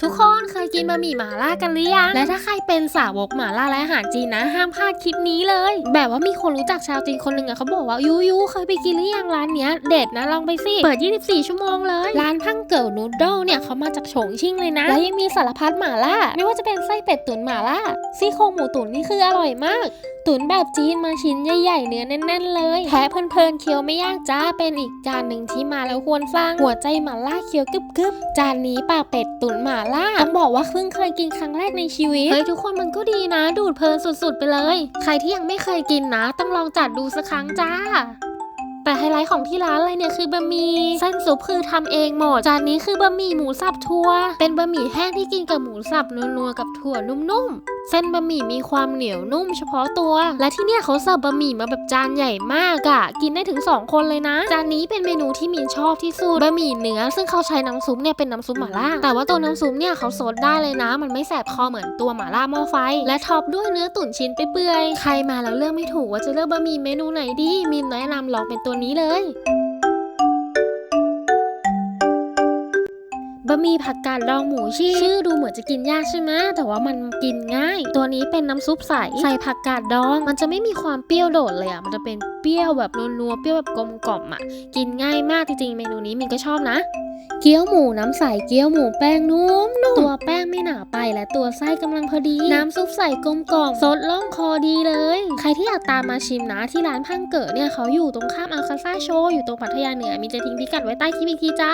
ทุกคนเคยกินบะหมี่หม่าล่ากันหรือยัง และถ้าใครเป็นสาวกหม่าล่าและอาหารจีนนะ ห้ามพลาดคลิปนี้เลย แบบว่ามีคนรู้จักชาวจีนคนหนึ่งอะเขาบอกว่ายูยูเคยไปกินหรือยังร้านเนี้ย เด็ดนะลองไปสิ เปิด 24 ชั่วโมงเลย ร้านพังเกิลนูดเดิลเนี่ยเขามาจากฉงชิ่งเลยนะ และยังมีสารพัดหม่าล่า ไม่ว่าจะเป็นไส้เป็ดตุ๋นหม่าล่าซี่โครงหมูตุ๋นนี่คืออร่อยมาก ตุ๋นแบบจีนมาชิ้นใหญ่ๆเนื้อแน่นๆ เลยแท้เพลินๆเคี้ยวไม่ยากจ้าเป็นอีกจานหนึ่งที่มาแล้วควรฟังหัวใจหม่าล่าเคี้ยวกึบๆจานนี้ปากเป็ดตุ๋นหม่าล่าต้องบอกว่าเพิ่งเคยกินครั้งแรกในชีวิตเฮ้ยทุกคนมันก็ดีนะ ดูดเพลินสุดๆไปเลย ใครที่ยังไม่เคยกินนะ ต้องลองจัดดูสักครั้งจ้าแต่ไฮไลท์ของที่ร้านเลยเนี่ยคือบะหมี่เส้นซุปคือทำเองหมด จานนี้คือบะหมี่หมูสับทั่วเป็นบะหมี่แห้งที่กินกับหมูสับนัวๆกับถั่วนุ่มๆเส้นบะหมี่มีความเหนียวนุ่มเฉพาะตัว และที่เนี่ยเขาเสิร์ฟบะหมี่มาแบบจานใหญ่มากอะกินได้ถึง 2 คนเลยนะ จานนี้เป็นเมนูที่มินชอบที่สุดบะหมี่เนื้อ ซึ่งเขาใช้น้ำซุปเนี่ยเป็นน้ำซุปหม่าล่า แต่ว่าตัวน้ำซุปเนี่ยเขาซดได้เลยนะ มันไม่แสบคอเหมือนตัวหม่าล่าหม้อไฟ และท็อปด้วยเนื้อตุ๋นชิ้นเปื่อยๆใครมาแล้วเลือกไม่ถูกว่าจะเลือกบะหมี่เมนูไหนดีมินแนะนำลองเป็นตัวนี้เลยะหมี่ผักกาดดองหมูชีชื่อดูเหมือนจะกินยากใช่ไหมแต่ว่ามันกินง่าย ตัวนี้เป็นน้ำซุปใสใส่ผักกาดดองมันจะไม่มีความเปรี้ยวโดดเลยอะมันจะเป็นเปรี้ยวแบบนัวๆเปรี้ยวแบบกลมกล่อมอะกินง่ายมากจริงๆเมนูนี้มินก็ชอบนะเกี๊ยวหมูน้ำใสเกี๊ยวหมูแป้งนุ่มตัวแป้งไม่หนาไปและตัวไส้กำลังพอดี น้ำซุปใสกลมกล่อมซดล่องคอดีเลย ใครที่อยากตามมาชิมนะที่ร้านพังเกิดเนี่ยเขาอยู่ตรงข้ามอัลคาซ่าโชว์อยู่ตรงพัทยาเหนือมินจะทิ้งพิกัดไว้ใต้คลิปอีกทีจ้า